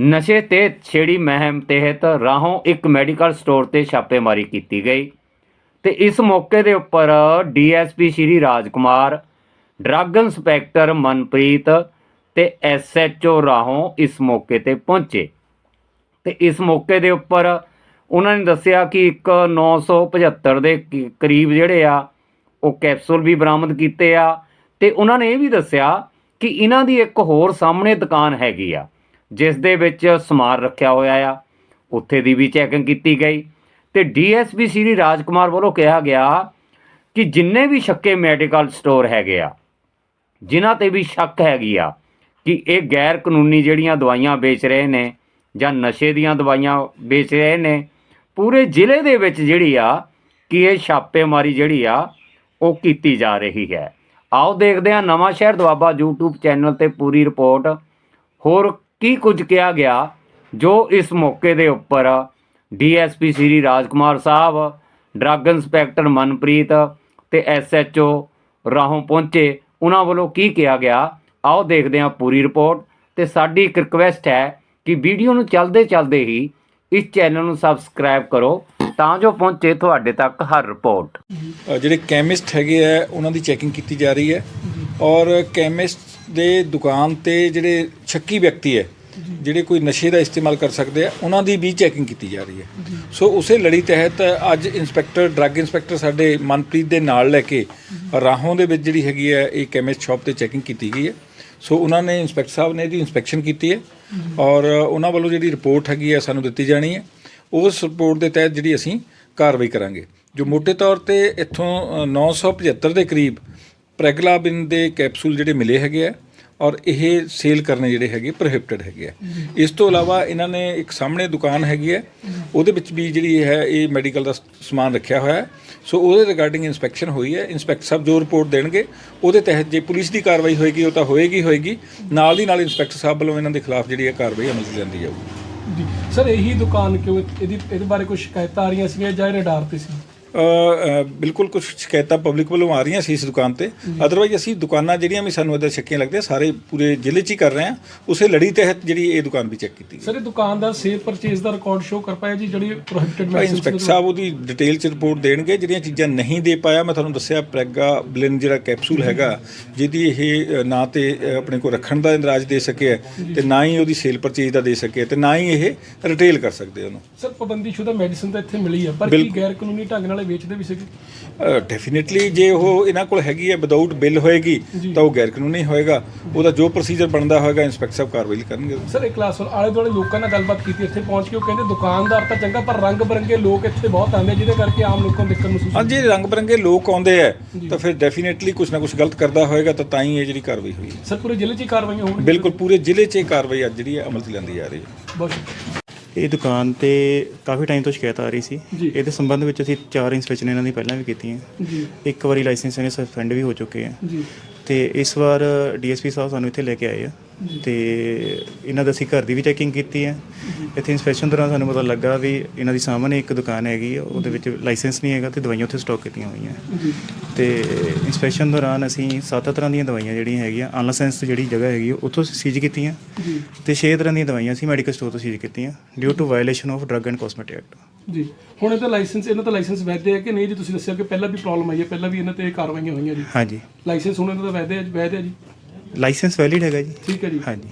ਨਸ਼ੇ ਤੇ ਛੇੜੀ ਮਹਿਮ ਤਹਿਤ ਰਾਹੋਂ ਇੱਕ ਮੈਡੀਕਲ ਸਟੋਰ ਤੇ ਛਾਪੇਮਾਰੀ ਕੀਤੀ ਗਈ ਤੇ ਇਸ ਮੌਕੇ ਦੇ ਉੱਪਰ DSP Shri Rajkumar, drug inspector Manpreet ਤੇ ਐਸਐਚਓ ਰਾਹੋਂ ਇਸ ਮੌਕੇ ਤੇ ਪਹੁੰਚੇ। ਤੇ ਇਸ ਮੌਕੇ ਦੇ ਉੱਪਰ ਉਹਨਾਂ ਨੇ ਦੱਸਿਆ ਕਿ ਇੱਕ 975 ਦੇ ਕ- ਕਰੀਬ ਜਿਹੜੇ ਆ, ਉਹ ਕੈਪਸੂਲ ਵੀ ਬਰਾਮਦ ਕੀਤੇ ਆ ਤੇ ਉਹਨਾਂ ਨੇ ਇਹ ਵੀ ਦੱਸਿਆ ਕਿ ਇਹਨਾਂ ਦੀ ਇੱਕ ਹੋਰ ਸਾਹਮਣੇ ਦੁਕਾਨ ਹੈਗੀ ਆ। ਜਿਸ ਦੇ ਵਿੱਚ ਸਮਾਨ ਰੱਖਿਆ ਹੋਇਆ ਆ, ਉੱਥੇ ਦੀ ਵੀ ਚੈਕਿੰਗ ਕੀਤੀ ਗਈ ਤੇ ਡੀਐਸਪੀ ਸ੍ਰੀ ਰਾਜਕੁਮਾਰ ਵੱਲੋਂ ਕਿਹਾ ਗਿਆ ਕਿ ਜਿੰਨੇ ਵੀ ਸ਼ੱਕੇ ਮੈਡੀਕਲ ਸਟੋਰ ਹੈਗੇ ਆ, ਜਿਨ੍ਹਾਂ ਤੇ ਵੀ ਸ਼ੱਕ ਹੈਗੀ ਆ ਕਿ ਇਹ ਗੈਰ ਕਾਨੂੰਨੀ ਜਿਹੜੀਆਂ ਦਵਾਈਆਂ ਵੇਚ ਰਹੇ ਨੇ ਜਾਂ ਨਸ਼ੇ ਦੀਆਂ ਦਵਾਈਆਂ ਵੇਚ ਰਹੇ ਨੇ, ਪੂਰੇ ਜ਼ਿਲ੍ਹੇ ਦੇ ਵਿੱਚ ਜਿਹੜੀ ਆ ਕਿ ਇਹ ਛਾਪੇਮਾਰੀ ਜਿਹੜੀ ਆ, ਉਹ ਕੀਤੀ ਜਾ ਰਹੀ ਹੈ। ਆਓ ਦੇਖਦੇ ਹਾਂ ਨਵਾਂ ਸ਼ਹਿਰ ਦੁਆਬਾ YouTube ਚੈਨਲ ਤੇ ਪੂਰੀ ਰਿਪੋਰਟ ਹੋਰ ਕੀ ਕੁਝ ਕਿਹਾ ਗਿਆ ਜੋ ਇਸ ਮੌਕੇ ਦੇ ਉੱਪਰ DSP Shri Rajkumar Sahib drug inspector Manpreet ਤੇ ਐਸਐਚਓ ਰਾਹੋਂ ਪਹੁੰਚੇ ਉਹਨਾਂ ਵੱਲੋਂ ਕੀ ਕਿਹਾ ਗਿਆ? ਆਓ ਦੇਖਦੇ ਹਾਂ ਪੂਰੀ ਰਿਪੋਰਟ ਤੇ ਸਾਡੀ ਇੱਕ ਰਿਕਵੈਸਟ ਹੈ ਕਿ ਵੀਡੀਓ ਨੂੰ ਚੱਲਦੇ ਚੱਲਦੇ ਹੀ ਇਸ ਚੈਨਲ ਨੂੰ ਸਬਸਕ੍ਰਾਈਬ ਕਰੋ ਤਾਂ ਜੋ ਪਹੁੰਚੇ ਤੁਹਾਡੇ ਤੱਕ ਹਰ ਰਿਪੋਰਟ। ਜਿਹੜੇ ਕੈਮਿਸਟ ਹੈਗੇ ਆ ਉਹਨਾਂ ਦੀ ਚੈਕਿੰਗ ਕੀਤੀ ਜਾ ਰਹੀ ਹੈ ਔਰ ਕੈਮਿਸਟ ਦੇ ਦੁਕਾਨ ਤੇ ਜਿਹੜੇ ਸ਼ੱਕੀ ਵਿਅਕਤੀ ਹੈ ਜਿਹੜੇ ਕੋਈ ਨਸ਼ੇ ਦਾ ਇਸਤੇਮਾਲ ਕਰ ਸਕਦੇ ਆ ਉਹਨਾਂ ਦੀ ਵੀ ਚੈਕਿੰਗ ਕੀਤੀ ਜਾ ਰਹੀ ਹੈ। ਸੋ ਉਸੇ ਲੜੀ ਤਹਿਤ ਅੱਜ ਇਨਸਪੈਕਟਰ ਡਰੱਗ ਇਨਸਪੈਕਟਰ ਸਾਡੇ ਮਨਪ੍ਰੀਤ ਦੇ ਨਾਲ ਲੈ ਕੇ ਰਾਹੋਂ ਦੇ ਵਿੱਚ ਜਿਹੜੀ ਹੈਗੀ ਹੈ ਇਹ ਕੈਮਿਸਟ ਸ਼ਾਪ ਤੇ ਚੈਕਿੰਗ ਕੀਤੀ ਗਈ ਹੈ। ਸੋ ਉਹਨਾਂ ਨੇ ਇਨਸਪੈਕਟਰ ਸਾਹਿਬ ਨੇ ਇਹਦੀ ਇਨਸਪੈਕਸ਼ਨ ਕੀਤੀ ਹੈ ਔਰ ਉਹਨਾਂ ਵੱਲੋਂ ਜਿਹੜੀ ਰਿਪੋਰਟ ਹੈਗੀ ਹੈ ਸਾਨੂੰ ਦਿੱਤੀ ਜਾਣੀ ਹੈ। ਉਸ ਰਿਪੋਰਟ ਦੇ ਤਹਿਤ ਜਿਹੜੀ ਅਸੀਂ ਕਾਰਵਾਈ ਕਰਾਂਗੇ। ਜੋ ਮੋٹے ਤੌਰ ਤੇ ਇੱਥੋਂ ਅ, 975 ਦੇ ਕਰੀਬ ਪ੍ਰੈਗਲਾਬਿਨ ਦੇ ਕੈਪਸੂਲ ਜਿਹੜੇ ਮਿਲੇ ਹੈਗੇ ਆ ਔਰ ਇਹ ਸੇਲ ਕਰਨੇ ਜਿਹੜੇ ਹੈਗੇ ਪ੍ਰੋਹਿਬਿਟਡ ਹੈਗੇ ਆ। ਇਸ ਤੋਂ ਇਲਾਵਾ ਇਹਨਾਂ ਨੇ ਇੱਕ ਸਾਹਮਣੇ ਦੁਕਾਨ ਹੈਗੀ ਹੈ। ਉਹਦੇ ਵਿੱਚ ਵੀ ਜਿਹੜੀ ਹੈ, ਇਹ ਮੈਡੀਕਲ ਦਾ ਸਮਾਨ ਰੱਖਿਆ ਹੋਇਆ ਹੈ। ਸੋ ਉਹਦੇ ਰਿਗਾਰਡਿੰਗ ਇਨਸਪੈਕਸ਼ਨ ਹੋਈ ਹੈ। ਇਨਸਪੈਕਟਰ ਸਾਹਿਬ ਜੋ ਰਿਪੋਰਟ ਦੇਣਗੇ, ਉਹਦੇ ਤਹਿਤ ਜੇ ਪੁਲਿਸ ਦੀ ਕਾਰਵਾਈ ਹੋਏਗੀ, ਉਹ ਤਾਂ ਹੋਏਗੀ ਹੋਏਗੀ। ਨਾਲ ਦੀ ਨਾਲ ਇਨਸਪੈਕਟਰ ਸਾਹਿਬ ਵੱਲੋਂ ਇਹਨਾਂ ਦੇ ਖਿਲਾਫ ਜਿਹੜੀ ਹੈ ਕਾਰਵਾਈ ਅਮਲ 'ਚ ਲਿਆਂਦੀ ਜਾਊਗੀ। ਜੀ। ਸਰ, ਇਹੀ ਦੁਕਾਨ ਕਿਉਂ, ਇਹਦੀ, ਇਹਦੇ ਬਾਰੇ ਕੋਈ ਸ਼ਿਕਾਇਤਾਂ ਆ ਰਹੀਆਂ ਸੀਗੀਆਂ ਜਾਂ ਇਹ ਰਡਾਰ ਤੇ ਸੀ? ਬਿਲਕੁਲ ਕੁਝ ਸ਼ਿਕਾਇਤਾਂ ਪਬਲਿਕ ਵੱਲੋਂ ਆ ਰਹੀਆਂ ਸੀ ਇਸ ਦੁਕਾਨ ਤੇ। ਅਦਰਵਾਈਜ਼ ਅਸੀਂ ਦੁਕਾਨਾਂ ਜਿਹੜੀਆਂ ਵੀ ਸਾਨੂੰ ਇਹਦੇ ਸ਼ੱਕੀਆਂ ਲੱਗਦੀਆਂ ਸਾਰੇ ਪੂਰੇ ਜ਼ਿਲ੍ਹੇ 'ਚ ਹੀ ਕਰ ਰਹੇ ਹਾਂ। ਉਸੇ ਲੜੀ ਤਹਿਤ ਜਿਹੜੀ ਇਹ ਦੁਕਾਨ ਵੀ ਚੈੱਕ ਕੀਤੀ ਸਰ ਇਹ ਦੁਕਾਨ ਦਾ ਸੇਲ ਪਰਚੇਸ ਦਾ ਰਿਕਾਰਡ ਸ਼ੋ ਕਰ ਪਾਇਆ ਜੀ ਜਿਹੜੀ ਪ੍ਰੋਹਿਬਿਟਡ ਭਾਈ ਇੰਸਪੈਕਟਰ ਸਾਹਿਬ ਉਹਦੀ ਡਿਟੇਲ 'ਚ ਰਿਪੋਰਟ ਦੇਣਗੇ ਜਿਹੜੀਆਂ ਚੀਜ਼ਾਂ ਨਹੀਂ ਦੇ ਪਾਇਆ। ਮੈਂ ਤੁਹਾਨੂੰ ਦੱਸਿਆ ਪ੍ਰੈਗਾ ਬਲਿਨ ਜਿਹੜਾ ਕੈਪਸੂਲ ਹੈਗਾ ਜਿਹਦੀ ਇਹ ਨਾ ਤੇ ਆਪਣੇ ਕੋਲ ਰੱਖਣ ਦਾ ਇੰਦਰਾਜ ਦੇ ਸਕਿਆ ਤੇ ਨਾ ਹੀ ਉਹਦੀ ਸੇਲ ਪਰਚੇਜ ਦਾ ਦੇ ਸਕਿਆ ਤੇ ਨਾ ਹੀ ਇਹ ਰਿਟੇਲ ਕਰ ਸਕਦੇ ਉਹਨੂੰ। ਸਰ ਪਾਬੰਦੀਸ਼ੁਦਾ ਮੈਡੀਸਿਨ ਤਾਂ ਇੱਥੇ ਮਿਲੀ ਆ ਪਰ ਕੀ ਗੈਰ ਕਾਨੂੰਨੀ ਢੰਗ ਨਾਲ ਇਹ ਵੇਚਦੇ ਵੀ ਸੀਗੇ? ਡੈਫੀਨਿਟਲੀ ਜੇ ਉਹ ਇਹਨਾਂ ਕੋਲ ਹੈਗੀ ਹੈ ਵਿਦਆਊਟ ਬਿੱਲ ਹੋਏਗੀ ਤਾਂ ਉਹ ਗੈਰ ਕਾਨੂੰਨੀ ਹੋਏਗਾ। ਉਹਦਾ ਜੋ ਪ੍ਰੋਸੀਜਰ ਬਣਦਾ ਹੋਏਗਾ ਇੰਸਪੈਕਟਰ ਸਾਹਿਬ ਕਾਰਵਾਈ ਕਰਨਗੇ। ਸਰ ਇਹ ਕਲਾਸ ਆਲੇ ਦੁਆਲੇ ਲੋਕਾਂ ਨਾਲ ਗੱਲਬਾਤ ਕੀਤੀ ਇੱਥੇ ਪਹੁੰਚ ਕੇ ਉਹ ਕਹਿੰਦੇ ਦੁਕਾਨਦਾਰ ਤਾਂ ਚੰਗਾ ਪਰ ਰੰਗ ਬਰੰਗੇ ਲੋਕ ਇੱਥੇ ਬਹੁਤ ਆਉਂਦੇ ਜਿਹਦੇ ਕਰਕੇ ਆਮ ਲੋਕਾਂ ਨੂੰ ਦਿੱਕਤ ਮਹਿਸੂਸ ਹਾਂਜੀ ਰੰਗ ਬਰੰਗੇ ਲੋਕ ਆਉਂਦੇ ਆ ਤਾਂ ਫਿਰ ਡੈਫੀਨਿਟਲੀ ਕੁਝ ਨਾ ਕੁਝ ਗਲਤ ਕਰਦਾ ਹੋਏਗਾ ਤਾਂ ਤਾਂ ਹੀ ਇਹ ਜਿਹੜੀ ਕਾਰਵਾਈ ਹੋਈ ਸਰ ਪੂਰੇ ਜ਼ਿਲ੍ਹੇ 'ਚ ਹੀ ਕਾਰਵਾਈਆਂ ਹੋਣਗੀਆਂ? ਬਿਲਕੁਲ ਪੂਰੇ ਜ਼ਿਲ੍ਹੇ 'ਚ ਇਹ ਕਾਰਵਾਈ ਅੱਜ ਜਿਹੜੀ ਹੈ ਅਮਲ 'ਚ ਲਿਆਂਦੀ ਜਾ ਰਹੀ ਹੈ। ਬਹੁਤ ਇਹ ਦੁਕਾਨ ਤੇ ਕਾਫੀ ਟਾਈਮ ਤੋਂ ਸ਼ਿਕਾਇਤ ਆ ਰਹੀ ਸੀ। ਜੀ। ਇਹਦੇ ਸੰਬੰਧ ਵਿੱਚ ਅਸੀਂ ਚਾਰ ਇਨਸਪੈਕਸ਼ਨ ਇਹਨਾਂ ਦੀ ਪਹਿਲਾਂ ਵੀ ਕੀਤੀਆਂ। ਜੀ। ਇੱਕ ਵਾਰੀ ਲਾਇਸੈਂਸ ਇਹਨੇ ਸਸਪੈਂਡ ਵੀ ਹੋ ਚੁੱਕੇ ਆ। ਜੀ। ਤੇ ਇਸ ਵਾਰ ਡੀਐਸਪੀ ਸਾਹਿਬ ਸਾਨੂੰ ਇੱਥੇ ਲੈ ਕੇ ਆਏ ਆ। ਤੇ ਇਹਨਾਂ ਦਾ ਅਸੀਂ ਘਰ ਦੀ ਵੀ ਚੈਕਿੰਗ ਕੀਤੀ ਹੈ। ਇੱਥੇ ਇਨਸਪੈਕਸ਼ਨ ਦੌਰਾਨ ਸਾਨੂੰ ਪਤਾ ਲੱਗਾ ਵੀ ਇਹਨਾਂ ਦੀ ਸਾਹਮਣੇ ਇੱਕ ਦੁਕਾਨ ਹੈਗੀ ਆ, ਉਹਦੇ ਵਿੱਚ ਲਾਇਸੈਂਸ ਨਹੀਂ ਹੈਗਾ ਤੇ ਦਵਾਈਆਂ ਉੱਥੇ ਸਟਾਕ ਕੀਤੀਆਂ ਹੋਈਆਂ। ਜੀ ਤੇ ਇਨਸਪੈਕਸ਼ਨ ਦੌਰਾਨ ਅਸੀਂ ਸੱਤ ਤਰ੍ਹਾਂ ਦੀਆਂ ਦਵਾਈਆਂ ਜਿਹੜੀਆਂ ਹੈਗੀਆਂ ਅਨਲਾਇਸੈਂਸ ਜਿਹੜੀ ਜਗ੍ਹਾ ਹੈਗੀ ਆ, ਉੱਥੋਂ ਸੀਜ਼ ਕੀਤੀਆਂ। ਤੇ 6 ਤਰ੍ਹਾਂ ਦੀਆਂ ਦਵਾਈਆਂ ਅਸੀਂ ਮੈਡੀਕਲ ਸਟੋਰ ਤੋਂ ਸੀਜ਼ ਕੀਤੀਆਂ due to violation of drug and cosmetic act ਜੀ। ਹੁਣ ਇਹਦਾ ਲਾਇਸੈਂਸ ਇਹਨਾਂ ਦਾ ਲਾਇਸੈਂਸ ਵੈਧ ਹੈ ਕਿ ਨਹੀਂ ਜੀ? ਤੁਸੀਂ ਦੱਸਿਆ ਕਿ ਪਹਿਲਾਂ ਵੀ ਪ੍ਰੋਬਲਮ ਆਈ ਹੈ ਪਹਿਲਾਂ ਵੀ ਇਹਨਾਂ ਤੇ ਕਾਰਵਾਈਆਂ ਹੋਈਆਂ ਜੀ। ਹਾਂਜੀ। ਲਾਇਸੈਂਸ ਹੁਣ ਇਹਨਾਂ ਦਾ ਵੈਧ ਹੈ ਵੈਧ ਹੈ ਜੀ। ਲਾਇਸੈਂਸ ਵੈਲਿਡ ਹੈਗਾ ਜੀ। ਠੀਕ ਹੈ ਜੀ। ਹਾਂਜੀ।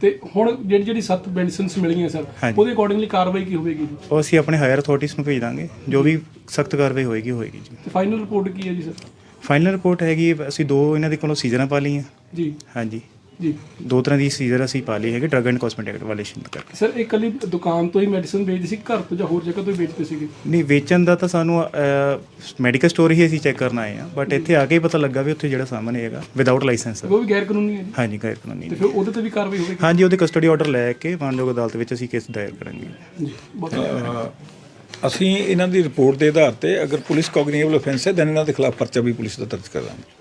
ਤੇ ਹੁਣ ਜਿਹੜੀ ਜਿਹੜੀ ਸੱਤ ਮੈਡੀਸਿਨਸ ਮਿਲੀਆਂ ਸਰ ਹਾਂਜੀ। ਉਹਦੇ ਅਕੋਰਡਿੰਗਲੀ ਕਾਰਵਾਈ ਕੀ ਹੋਵੇਗੀ ਜੀ? ਉਹ ਅਸੀਂ ਆਪਣੇ ਹਾਇਰ ਅਥਾਰਟੀਜ਼ ਨੂੰ ਭੇਜ ਦਾਂਗੇ ਜੋ ਵੀ ਸਖਤ ਕਾਰਵਾਈ ਹੋਏਗੀ ਹੋਏਗੀ ਜੀ। ਤੇ ਫਾਈਨਲ ਰਿਪੋਰਟ ਕੀ ਹੈ ਜੀ ਸਰ? ਫਾਈਨਲ ਰਿਪੋਰਟ ਹੈਗੀ ਅਸੀਂ ਦੋ ਇਹਨਾਂ ਦੇ ਕੋਲੋਂ ਸੀਜ਼ਰਾਂ ਪਾ ਲਈਆਂ। ਜੀ। ਹਾਂਜੀ। ਜੀ। ਦੋ ਤਰ੍ਹਾਂ ਦੀ ਸੀਜ਼ਰ ਅਸੀਂ ਪਾ ਲਈ ਹੈਗੇ drug and cosmetic act violation ਕਰਕੇ। ਸਰ ਇਹ ਕੱਲੀ ਦੁਕਾਨ ਤੋਂ ਹੀ ਮੈਡੀਸਿਨ ਵੇਚਦੇ ਸੀ ਘਰ ਤੋਂ ਜਾਂ ਹੋਰ ਜਗ੍ਹਾ ਤੋਂ ਹੀ ਵੇਚਦੇ ਸੀਗੇ? ਨਹੀਂ ਵੇਚਣ ਦਾ ਤਾਂ ਸਾਨੂੰ ਮੈਡੀਕਲ ਸਟੋਰ ਹੀ ਅਸੀਂ ਚੈੱਕ ਕਰਨ ਆਏ ਆ ਬਟ ਇੱਥੇ ਆ ਕੇ ਹੀ ਪਤਾ ਲੱਗਾ ਵੀ ਉੱਥੇ ਜਿਹੜਾ ਸਾਹਮਣੇ ਹੈਗਾ ਵਿਦਆਊਟ ਲਾਇਸੈਂਸ ਉਹ ਵੀ ਗੈਰ ਕਾਨੂੰਨੀ ਹੈ ਜੀ? ਹਾਂਜੀ ਗੈਰ ਕਾਨੂੰਨੀ ਤੇ ਫਿਰ ਉਹਦੇ ਤੇ ਵੀ ਕਾਰਵਾਈ ਹੋਵੇਗੀ? ਹਾਂਜੀ ਉਹਦੇ ਕਸਟਡੀ ਆਰਡਰ ਲੈ ਕੇ ਮਾਨਯੋਗ ਅਦਾਲਤ ਵਿੱਚ ਅਸੀਂ ਕੇਸ ਦਾਇਰ ਕਰਾਂਗੇ। ਜੀ ਬਹੁਤ ਅਸੀਂ ਇਹਨਾਂ ਦੀ ਰਿਪੋਰਟ ਦੇ ਆਧਾਰ ਤੇ ਅਗਰ ਪੁਲਿਸ ਕੋਗਨੀਬਲ ਆਫੈਂਸ ਹੈ ਦੈਨ ਇਹਨਾਂ ਦੇ ਖਿਲਾਫ ਪਰਚਾ ਵੀ ਪੁਲਿਸ ਦਾ ਦਰਜ ਕਰਾਂਗੇ।